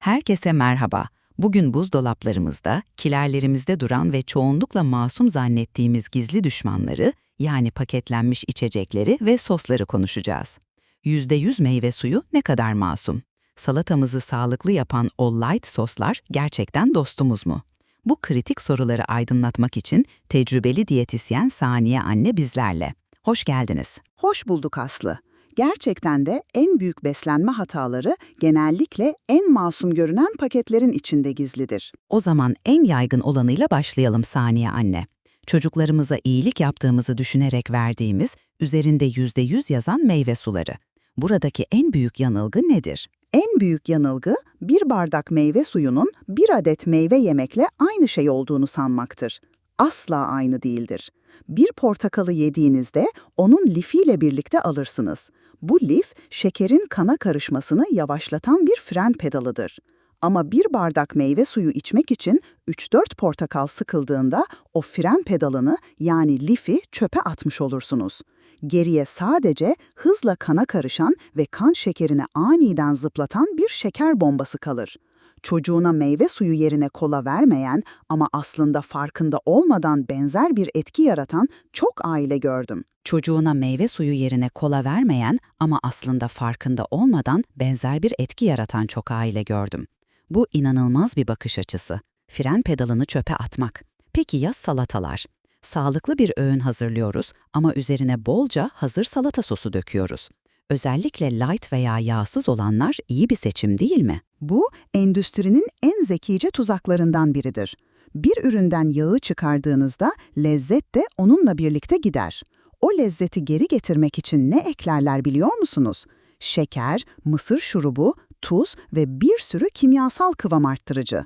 Herkese merhaba. Bugün buzdolaplarımızda, kilerlerimizde duran ve çoğunlukla masum zannettiğimiz gizli düşmanları, yani paketlenmiş içecekleri ve sosları konuşacağız. %100 meyve suyu ne kadar masum? Salatamızı sağlıklı yapan o light soslar gerçekten dostumuz mu? Bu kritik soruları aydınlatmak için tecrübeli diyetisyen Saniye Anne bizlerle. Hoş geldiniz. Hoş bulduk Aslı. Gerçekten de en büyük beslenme hataları genellikle en masum görünen paketlerin içinde gizlidir. O zaman en yaygın olanıyla başlayalım Saniye Anne. Çocuklarımıza iyilik yaptığımızı düşünerek verdiğimiz, üzerinde %100 yazan meyve suları. Buradaki en büyük yanılgı nedir? En büyük yanılgı bir bardak meyve suyunun bir adet meyve yemekle aynı şey olduğunu sanmaktır. Asla aynı değildir. Bir portakalı yediğinizde onun lifiyle birlikte alırsınız. Bu lif, şekerin kana karışmasını yavaşlatan bir fren pedalıdır. Ama bir bardak meyve suyu içmek için 3-4 portakal sıkıldığında o fren pedalını yani lifi çöpe atmış olursunuz. Geriye sadece hızla kana karışan ve kan şekerini aniden zıplatan bir şeker bombası kalır. Çocuğuna meyve suyu yerine kola vermeyen ama aslında farkında olmadan benzer bir etki yaratan çok aile gördüm. Çocuğuna meyve suyu yerine kola vermeyen ama aslında farkında olmadan benzer bir etki yaratan çok aile gördüm. Bu inanılmaz bir bakış açısı. Fren pedalını çöpe atmak. Peki ya salatalar? Sağlıklı bir öğün hazırlıyoruz ama üzerine bolca hazır salata sosu döküyoruz. Özellikle light veya yağsız olanlar iyi bir seçim değil mi? Bu, endüstrinin en zekice tuzaklarından biridir. Bir üründen yağı çıkardığınızda lezzet de onunla birlikte gider. O lezzeti geri getirmek için ne eklerler biliyor musunuz? Şeker, mısır şurubu, tuz ve bir sürü kimyasal kıvam arttırıcı.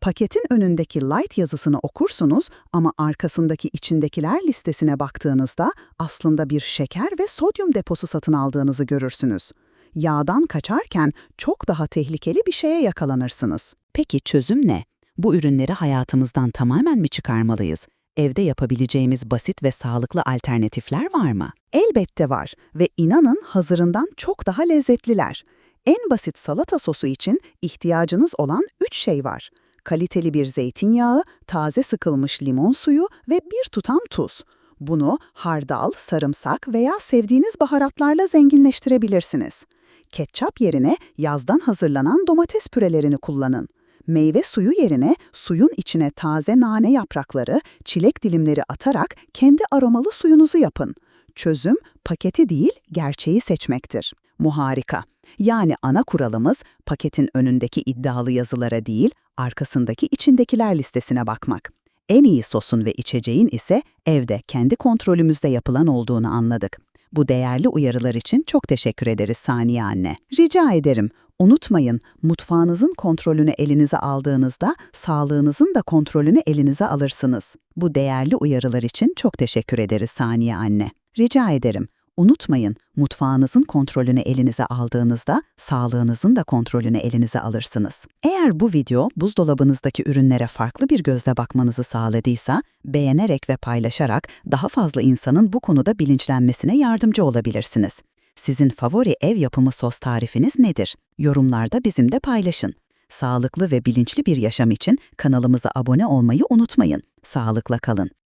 Paketin önündeki light yazısını okursunuz ama arkasındaki içindekiler listesine baktığınızda aslında bir şeker ve sodyum deposu satın aldığınızı görürsünüz. Yağdan kaçarken çok daha tehlikeli bir şeye yakalanırsınız. Peki çözüm ne? Bu ürünleri hayatımızdan tamamen mi çıkarmalıyız? Evde yapabileceğimiz basit ve sağlıklı alternatifler var mı? Elbette var ve inanın hazırından çok daha lezzetliler. En basit salata sosu için ihtiyacınız olan 3 şey var. Kaliteli bir zeytinyağı, taze sıkılmış limon suyu ve bir tutam tuz. Bunu hardal, sarımsak veya sevdiğiniz baharatlarla zenginleştirebilirsiniz. Ketçap yerine yazdan hazırlanan domates pürelerini kullanın. Meyve suyu yerine suyun içine taze nane yaprakları, çilek dilimleri atarak kendi aromalı suyunuzu yapın. Çözüm paketi değil, gerçeği seçmektir. Muharika. Yani ana kuralımız paketin önündeki iddialı yazılara değil, arkasındaki içindekiler listesine bakmak. En iyi sosun ve içeceğin ise evde kendi kontrolümüzde yapılan olduğunu anladık. Bu değerli uyarılar için çok teşekkür ederiz Saniye anne. Rica ederim, unutmayın mutfağınızın kontrolünü elinize aldığınızda sağlığınızın da kontrolünü elinize alırsınız. Bu değerli uyarılar için çok teşekkür ederiz Saniye anne. Rica ederim, Unutmayın, mutfağınızın kontrolünü elinize aldığınızda sağlığınızın da kontrolünü elinize alırsınız. Eğer bu video buzdolabınızdaki ürünlere farklı bir gözle bakmanızı sağladıysa, beğenerek ve paylaşarak daha fazla insanın bu konuda bilinçlenmesine yardımcı olabilirsiniz. Sizin favori ev yapımı sos tarifiniz nedir? Yorumlarda bizimle paylaşın. Sağlıklı ve bilinçli bir yaşam için kanalımıza abone olmayı unutmayın. Sağlıkla kalın.